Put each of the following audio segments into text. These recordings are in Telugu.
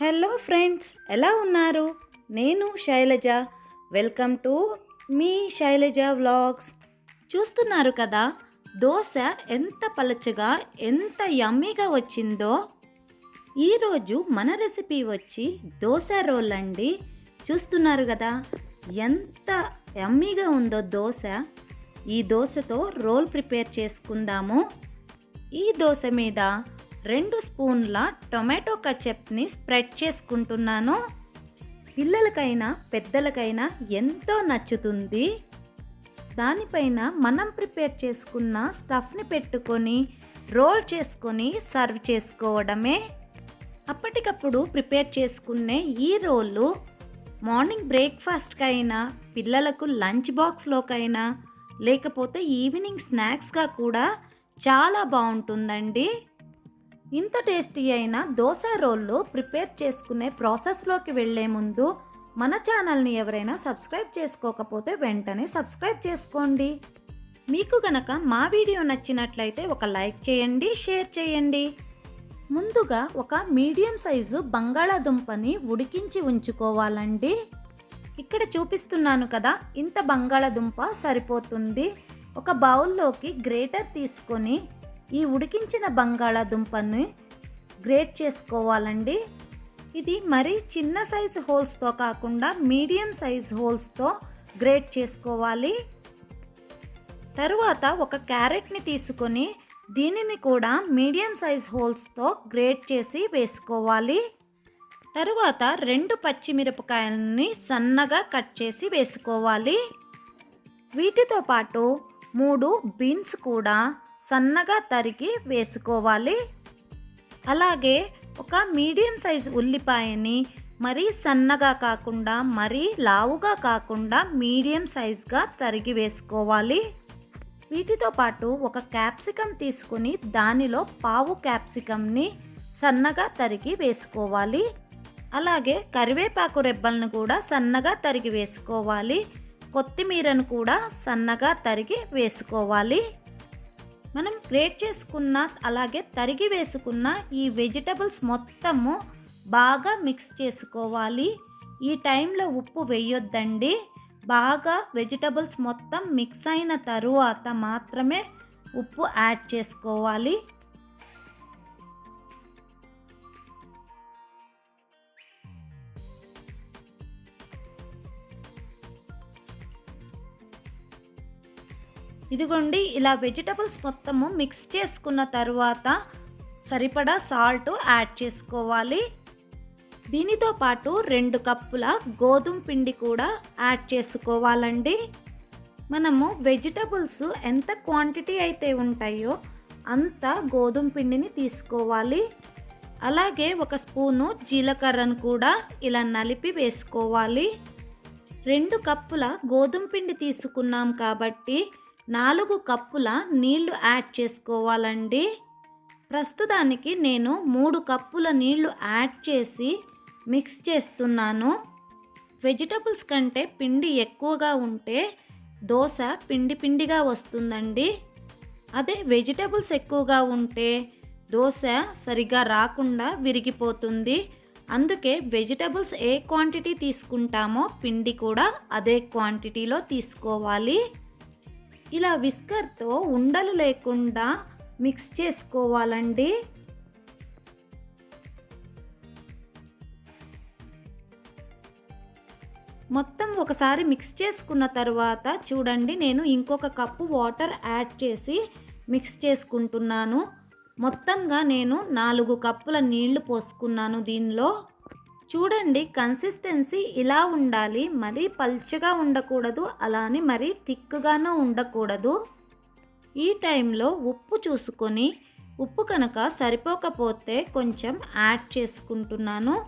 హలో ఫ్రెండ్స్ ఎలా ఉన్నారు? నేను శైలజ. వెల్కమ్ టు మీ శైలజ వ్లాగ్స్. చూస్తున్నారు కదా దోశ ఎంత పలచగా ఎంత యమ్మీగా వచ్చిందో? ఈరోజు మన రెసిపీ వచ్చి దోశ రోల్ అండి. చూస్తున్నారు కదా ఎంత యమ్మీగా ఉందో దోశ. ఈ దోశతో రోల్ ప్రిపేర్ చేసుకుందాము. ఈ దోశ మీద రెండు స్పూన్ల టొమాటో కచప్ని స్ప్రెడ్ చేసుకుంటున్నాను. పిల్లలకైనా పెద్దలకైనా ఎంతో నచ్చుతుంది. దానిపైన మనం ప్రిపేర్ చేసుకున్న స్టఫ్ని పెట్టుకొని రోల్ చేసుకొని సర్వ్ చేసుకోవడమే. అప్పటికప్పుడు ప్రిపేర్ చేసుకునే ఈ రోలు మార్నింగ్ బ్రేక్ఫాస్ట్కైనా పిల్లలకు లంచ్ బాక్స్లోకైనా లేకపోతే ఈవినింగ్ స్నాక్స్గా కూడా చాలా బాగుంటుందండి. ఇంత టేస్టీ అయిన దోశ రోళ్ళు ప్రిపేర్ చేసుకునే ప్రాసెస్లోకి వెళ్ళే ముందు మన ఛానల్ని ఎవరైనా సబ్స్క్రైబ్ చేసుకోకపోతే వెంటనే సబ్స్క్రైబ్ చేసుకోండి. మీకు గనక మా వీడియో నచ్చినట్లయితే ఒక లైక్ చేయండి షేర్ చేయండి. ముందుగా ఒక మీడియం సైజు బంగాళాదుంపని ఉడికించి ఉంచుకోవాలండి. ఇక్కడ చూపిస్తున్నాను కదా ఇంత బంగాళాదుంప సరిపోతుంది. ఒక బౌల్లోకి గ్రేటర్ తీసుకొని ఈ ఉడికించిన బంగాళాదుంపని గ్రేట్ చేసుకోవాలండి. ఇది మరీ చిన్న సైజు హోల్స్తో కాకుండా మీడియం సైజ్ హోల్స్తో గ్రేట్ చేసుకోవాలి. తరువాత ఒక క్యారెట్ని తీసుకొని దీనిని కూడా మీడియం సైజ్ హోల్స్తో గ్రేట్ చేసి వేసుకోవాలి. తరువాత రెండు పచ్చిమిరపకాయలని సన్నగా కట్ చేసి వేసుకోవాలి. వీటితో పాటు మూడు బీన్స్ కూడా సన్నగా తరిగి వేసుకోవాలి. అలాగే ఒక మీడియం సైజ్ ఉల్లిపాయని మరీ సన్నగా కాకుండా మరీ లావుగా కాకుండా మీడియం సైజ్గా తరిగి వేసుకోవాలి. వీటితో పాటు ఒక క్యాప్సికమ్ తీసుకుని దానిలో పావు క్యాప్సికమ్ని సన్నగా తరిగి వేసుకోవాలి. అలాగే కరివేపాకు రెబ్బలను కూడా సన్నగా తరిగి వేసుకోవాలి. కొత్తిమీరను కూడా సన్నగా తరిగి వేసుకోవాలి. మనం గ్రేట్ చేసుకున్న అలాగే తరిగి వేసుకున్న ఈ వెజిటబుల్స్ మొత్తము బాగా మిక్స్ చేసుకోవాలి. ఈ టైంలో ఉప్పు వేయొద్దండి. బాగా వెజిటబుల్స్ మొత్తం మిక్స్ అయిన తరువాత మాత్రమే ఉప్పు యాడ్ చేసుకోవాలి. ఇదిగోండి ఇలా వెజిటబుల్స్ మొత్తము మిక్స్ చేసుకున్న తర్వాత సరిపడా సాల్ట్ యాడ్ చేసుకోవాలి. దీనితో పాటు రెండు కప్పుల గోధుమ పిండి కూడా యాడ్ చేసుకోవాలండి. మనము వెజిటబుల్స్ ఎంత క్వాంటిటీ అయితే ఉంటాయో అంత గోధుమ పిండిని తీసుకోవాలి. అలాగే ఒక స్పూను జీలకర్రను కూడా ఇలా నలిపి వేసుకోవాలి. రెండు కప్పుల గోధుమ పిండి తీసుకున్నాం కాబట్టి నాలుగు కప్పుల నీళ్ళు యాడ్ చేసుకోవాలండి. ప్రస్తుతానికి నేను మూడు కప్పుల నీళ్ళు యాడ్ చేసి మిక్స్ చేస్తున్నాను. వెజిటబుల్స్ కంటే పిండి ఎక్కువగా ఉంటే దోశ పిండి పిండిగా వస్తుందండి. అదే వెజిటబుల్స్ ఎక్కువగా ఉంటే దోశ సరిగా రాకుండా విరిగిపోతుంది. అందుకే వెజిటబుల్స్ ఏ క్వాంటిటీ తీసుకుంటామో పిండి కూడా అదే క్వాంటిటీలో తీసుకోవాలి. ఇలా విస్కర్తో ఉండలు లేకుండా మిక్స్ చేసుకోవాలండి. మొత్తం ఒకసారి మిక్స్ చేసుకున్న తర్వాత చూడండి నేను ఇంకొక కప్పు వాటర్ యాడ్ చేసి మిక్స్ చేసుకుంటున్నాను. మొత్తంగా నేను నాలుగు కప్పుల నీళ్ళు పోసుకున్నాను దీనిలో. చూడండి కన్సిస్టెన్సీ ఇలా ఉండాలి. మరీ పల్చగా ఉండకూడదు. అలానే మరీ థిక్గానూ ఉండకూడదు. ఈ టైంలో ఉప్పు చూసుకొని ఉప్పు కనుక సరిపోకపోతే కొంచెం యాడ్ చేసుకుంటున్నాను.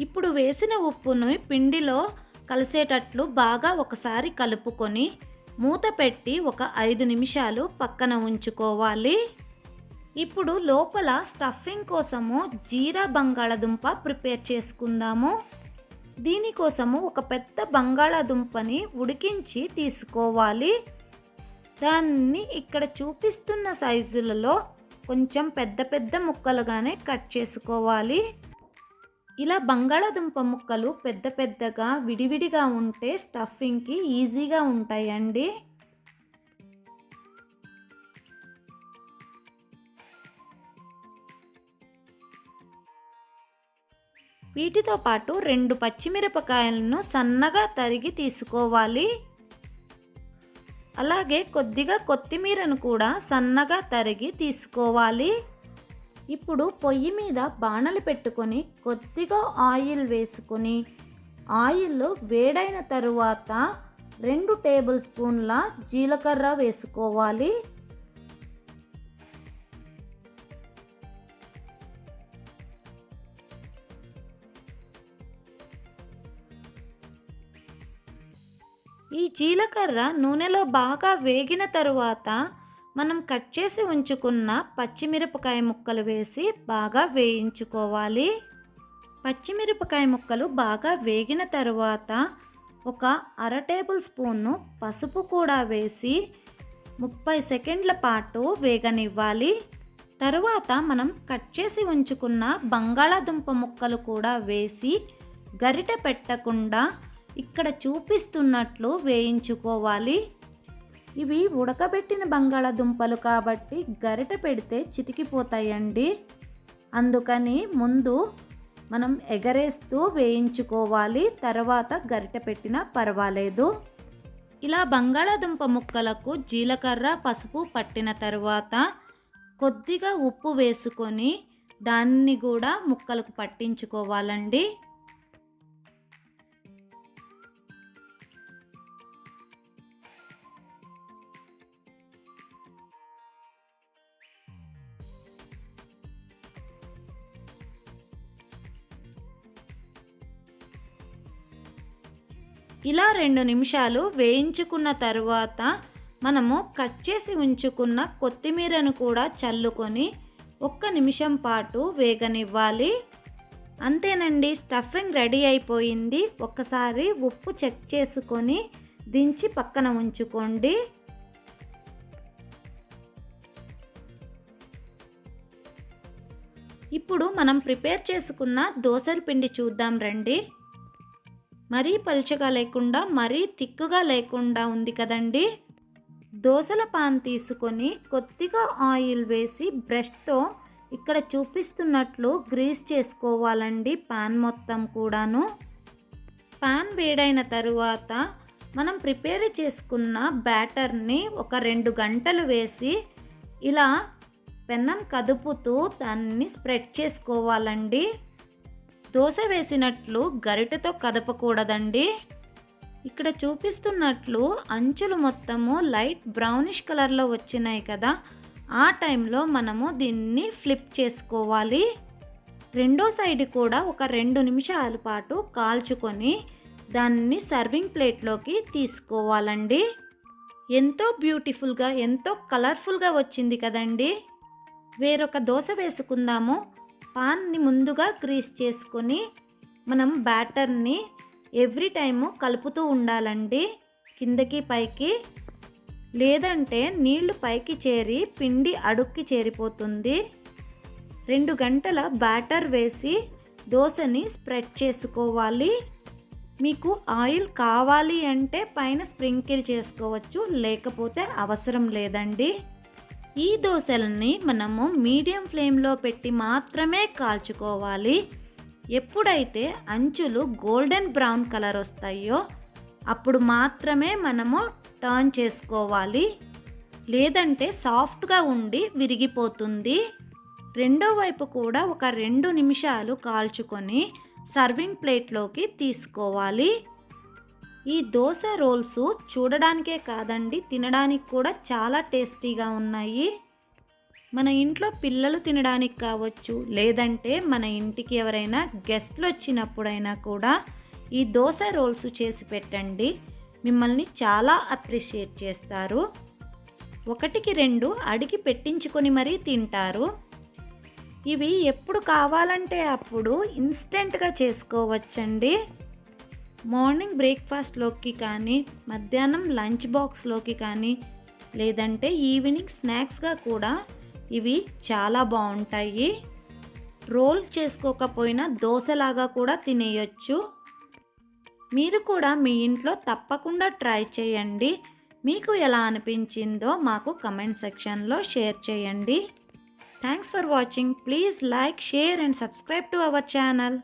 ఇప్పుడు వేసిన ఉప్పును పిండిలో కలిసేటట్లు బాగా ఒకసారి కలుపుకొని మూత పెట్టి ఒక ఐదు నిమిషాలు పక్కన ఉంచుకోవాలి. ఇప్పుడు లోపల స్టఫింగ్ కోసము జీరా బంగాళదుంప ప్రిపేర్ చేసుకుందాము. దీనికోసము ఒక పెద్ద బంగాళాదుంపని ఉడికించి తీసుకోవాలి. దాన్ని ఇక్కడ చూపిస్తున్న సైజులలో కొంచెం పెద్ద పెద్ద ముక్కలుగానే కట్ చేసుకోవాలి. ఇలా బంగాళాదుంప ముక్కలు పెద్ద పెద్దగా విడివిడిగా ఉంటే స్టఫింగ్కి ఈజీగా ఉంటాయండి. వీటితో పాటు రెండు పచ్చిమిరపకాయలను సన్నగా తరిగి తీసుకోవాలి. అలాగే కొద్దిగా కొత్తిమీరను కూడా సన్నగా తరిగి తీసుకోవాలి. ఇప్పుడు పొయ్యి మీద బాణలు పెట్టుకొని కొద్దిగా ఆయిల్ వేసుకొని ఆయిల్ వేడైన తరువాత రెండు టేబుల్ స్పూన్ల జీలకర్ర వేసుకోవాలి. ఈ జీలకర్ర నూనెలో బాగా వేగిన తరువాత మనం కట్ చేసి ఉంచుకున్న పచ్చిమిరపకాయ ముక్కలు వేసి బాగా వేయించుకోవాలి. పచ్చిమిరపకాయ ముక్కలు బాగా వేగిన తరువాత ఒక అర టేబుల్ స్పూన్ను పసుపు కూడా వేసి ముప్పై సెకండ్ల పాటు వేగనివ్వాలి. తరువాత మనం కట్ చేసి ఉంచుకున్న బంగాళాదుంప ముక్కలు కూడా వేసి గరిట పెట్టకుండా ఇక్కడ చూపిస్తున్నట్లు వేయించుకోవాలి. ఇవి ఉడకబెట్టిన బంగాళాదుంపలు కాబట్టి గరిట పెడితే చితికిపోతాయండి. అందుకని ముందు మనం ఎగరేస్తూ వేయించుకోవాలి. తర్వాత గరిట పెట్టినా పర్వాలేదు. ఇలా బంగాళాదుంప ముక్కలకు జీలకర్ర పసుపు పట్టిన తర్వాత కొద్దిగా ఉప్పు వేసుకొని దాన్ని కూడా ముక్కలకు పట్టించుకోవాలండి. ఇలా రెండు నిమిషాలు వేయించుకున్న తరువాత మనము కట్ చేసి ఉంచుకున్న కొత్తిమీరను కూడా చల్లుకొని ఒక్క నిమిషం పాటు వేగనివ్వాలి. అంతేనండి స్టఫింగ్ రెడీ అయిపోయింది. ఒక్కసారి ఉప్పు చెక్ చేసుకొని దించి పక్కన ఉంచుకోండి. ఇప్పుడు మనం ప్రిపేర్ చేసుకున్న దోసల పిండి చూద్దాం రండి. మరీ పలుచగా లేకుండా మరీ తిక్కుగా లేకుండా ఉంది కదండి. దోసల పాన్ తీసుకొని కొద్దిగా ఆయిల్ వేసి బ్రష్తో ఇక్కడ చూపిస్తున్నట్లు గ్రీస్ చేసుకోవాలండి పాన్ మొత్తం కూడాను. పాన్ వేడైన తరువాత మనం ప్రిపేర్ చేసుకున్న బ్యాటర్ని ఒక రెండు గంటలు వేసి ఇలా పెన్నం కదుపుతూ దాన్ని స్ప్రెడ్ చేసుకోవాలండి. దోశ వేసినట్లు గరిటెతో కదపకూడదండి. ఇక్కడ చూపిస్తున్నట్లు అంచులు మొత్తము లైట్ బ్రౌనిష్ కలర్లో వచ్చినాయి కదా. ఆ టైంలో మనము దీన్ని ఫ్లిప్ చేసుకోవాలి. రెండో సైడ్ కూడా ఒక రెండు నిమిషాల పాటు కాల్చుకొని దాన్ని సర్వింగ్ ప్లేట్లోకి తీసుకోవాలండి. ఎంతో బ్యూటిఫుల్గా ఎంతో కలర్ఫుల్గా వచ్చింది కదండి. వేరొక దోశ వేసుకుందాము. పాన్ని ముందుగా గ్రీస్ చేసుకొని మనం బ్యాటర్ని ఎవ్రీ టైము కలుపుతూ ఉండాలండి. కిందకి పైకి. లేదంటే నీళ్ళు పైకి చేరి పిండి అడుక్కి చేరిపోతుంది. రెండు గంటల బ్యాటర్ వేసి దోశని స్ప్రెడ్ చేసుకోవాలి. మీకు ఆయిల్ కావాలి అంటే పైన స్ప్రింకిల్ చేసుకోవచ్చు లేకపోతే అవసరం లేదండి. ఈ దోశలని మనము మీడియం ఫ్లేమ్లో పెట్టి మాత్రమే కాల్చుకోవాలి. ఎప్పుడైతే అంచులు గోల్డెన్ బ్రౌన్ కలర్ వస్తాయో అప్పుడు మాత్రమే మనము టర్న్ చేసుకోవాలి. లేదంటే సాఫ్ట్గా ఉండి విరిగిపోతుంది. రెండో వైపు కూడా ఒక రెండు నిమిషాలు కాల్చుకొని సర్వింగ్ ప్లేట్లోకి తీసుకోవాలి. ఈ దోశ రోల్స్ చూడడానికే కాదండి తినడానికి కూడా చాలా టేస్టీగా ఉన్నాయి. మన ఇంట్లో పిల్లలు తినడానికి కావచ్చు లేదంటే మన ఇంటికి ఎవరైనా గెస్ట్లు వచ్చినప్పుడైనా కూడా ఈ దోశ రోల్స్ చేసి పెట్టండి. మిమ్మల్ని చాలా అప్రిషియేట్ చేస్తారు. ఒకటికి రెండు అడిగి పెట్టించుకొని మరీ తింటారు. ఇవి ఎప్పుడు కావాలంటే అప్పుడు ఇన్స్టెంట్గా చేసుకోవచ్చండి. మార్నింగ్ బ్రేక్ఫాస్ట్లోకి కానీ మధ్యాహ్నం లంచ్ బాక్స్లోకి కానీ లేదంటే ఈవినింగ్ స్నాక్స్గా కూడా ఇవి చాలా బాగుంటాయి. రోల్ చేసుకోకపోయినా దోశలాగా కూడా తినేయొచ్చు. మీరు కూడా మీ ఇంట్లో తప్పకుండా ట్రై చేయండి. మీకు ఎలా అనిపించిందో మాకు కమెంట్ సెక్షన్లో షేర్ చేయండి. Thanks for watching. Please like share and subscribe to our channel.